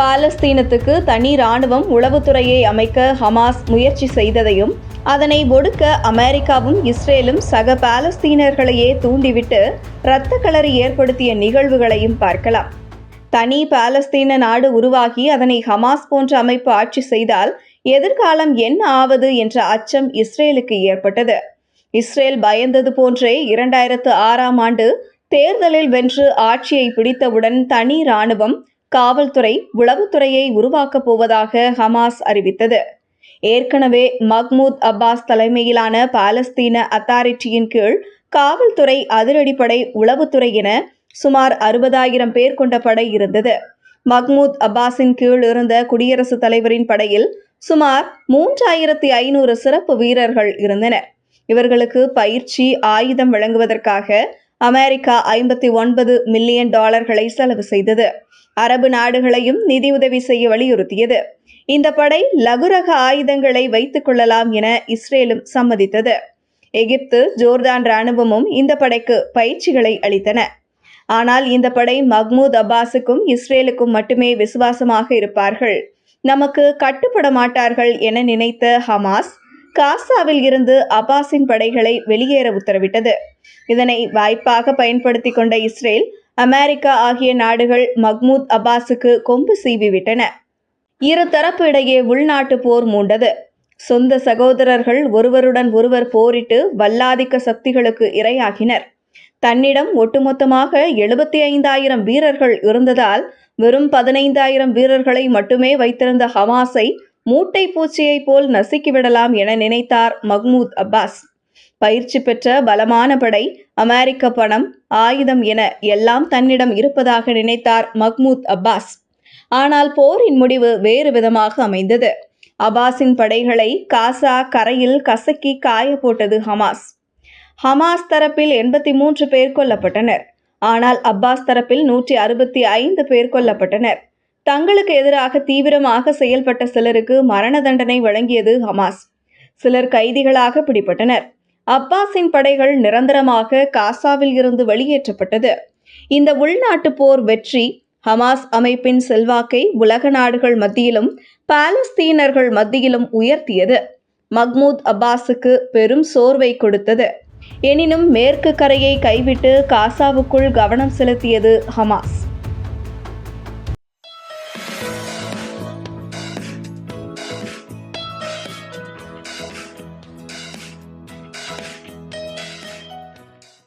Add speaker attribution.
Speaker 1: பாலஸ்தீனத்துக்கு தனி ராணுவம் உளவுத்துறையை அமைக்க ஹமாஸ் முயற்சி செய்ததையும் அதனை ஒடுக்க அமெரிக்காவும் இஸ்ரேலும் சக பாலஸ்தீனர்களையே தூண்டிவிட்டு இரத்த களறி ஏற்படுத்திய நிகழ்வுகளையும் பார்க்கலாம். தனி பாலஸ்தீன நாடு உருவாகி அதனை ஹமாஸ் போன்ற அமைப்பு ஆட்சி செய்தால் எதிர்காலம் என்ன ஆவது என்ற அச்சம் இஸ்ரேலுக்கு ஏற்பட்டது. இஸ்ரேல் பயந்தது போன்றே இரண்டாயிரத்து ஆறாம் ஆண்டு தேர்தலில் வென்று ஆட்சியை பிடித்தவுடன் தனி ராணுவம் காவல்துறை உளவுத்துறையை உருவாக்கப் போவதாக ஹமாஸ் அறிவித்தது. ஏற்கனவே மஹ்மூத் அப்பாஸ் தலைமையிலான பாலஸ்தீன அத்தாரிட்டியின் கீழ் காவல்துறை அதிரடிப்படை உளவுத்துறை என சுமார் அறுபதாயிரம் பேர் கொண்ட படை இருந்தது. மஹ்மூத் அப்பாஸின் கீழ் இருந்த குடியரசுத் தலைவரின் படையில் சுமார் மூன்றாயிரத்தி ஐநூறு சிறப்பு வீரர்கள் இருந்தனர். இவர்களுக்கு பயிற்சி ஆயுதம் வழங்குவதற்காக அமெரிக்கா ஐம்பத்தி ஒன்பது மில்லியன் டாலர்களை செலவு செய்தது. அரபு நாடுகளையும் நிதியுதவி செய்ய வலியுறுத்தியது. இந்த படை லகுரக ஆயுதங்களை வைத்துக் கொள்ளலாம் என இஸ்ரேலும் சம்மதித்தது. எகிப்து ஜோர்தான் ராணுவமும் இந்த படைக்கு பயிற்சிகளை அளித்தன. ஆனால் இந்த படை மஹ்மூத் அப்பாஸுக்கும் இஸ்ரேலுக்கும் மட்டுமே விசுவாசமாக இருப்பார்கள். நமக்கு கட்டுப்பட மாட்டார்கள் என நினைத்த ஹமாஸ் காசாவில் இருந்து அபாஸின் படைகளை வெளியேற உத்தரவிட்டது. இதனை வாய்ப்பாக பயன்படுத்தி கொண்ட இஸ்ரேல் அமெரிக்கா ஆகிய நாடுகள் மஹ்மூத் அப்பாஸுக்கு கொம்பு சீவி விட்டன இரு தரப்பு இடையே உள்நாட்டு போர் மூண்டது. சொந்த சகோதரர்கள் ஒருவருடன் ஒருவர் போரிட்டு வல்லாதிக்க சக்திகளுக்கு இரையாகினர். தன்னிடம் ஒட்டுமொத்தமாக எழுபத்தி ஐந்தாயிரம் வீரர்கள் இருந்ததால் வெறும் பதினைந்தாயிரம் வீரர்களை மட்டுமே வைத்திருந்த ஹமாஸை மூட்டை பூச்சியைப் போல் நசுக்கிவிடலாம் என நினைத்தார் மஹ்மூத் அப்பாஸ். பயிற்சி பெற்ற பலமான படை அமெரிக்க பணம் ஆயுதம் என எல்லாம் தன்னிடம் இருப்பதாக நினைத்தார் மஹ்மூத் அப்பாஸ். ஆனால் போரின் முடிவு வேறு விதமாக அமைந்தது. அபாஸின் படைகளை காசா கரையில் கசக்கி காய போட்டது ஹமாஸ். ஹமாஸ் தரப்பில் எண்பத்தி மூன்று பேர் கொல்லப்பட்டனர். ஆனால் அப்பாஸ் தரப்பில் நூற்றி அறுபத்தி ஐந்து பேர் கொல்லப்பட்டனர். தங்களுக்கு எதிராக தீவிரமாக செயல்பட்ட சிலருக்கு மரண தண்டனை வழங்கியது ஹமாஸ். சிலர் கைதிகளாக பிடிபட்டனர். அப்பாஸின் படைகள் நிரந்தரமாக காசாவில் இருந்து வெளியேற்றப்பட்டது. இந்த உள்நாட்டு போர் வெற்றி ஹமாஸ் அமைப்பின் செல்வாக்கை உலக நாடுகள் மத்தியிலும் பாலஸ்தீனர்கள் மத்தியிலும் உயர்த்தியது. மஹ்மூத் அப்பாஸுக்கு பெரும் சோர்வை கொடுத்தது. எனினும் மேற்கு கரையை கைவிட்டு காசாவுக்குள் கவனம் செலுத்தியது ஹமாஸ்.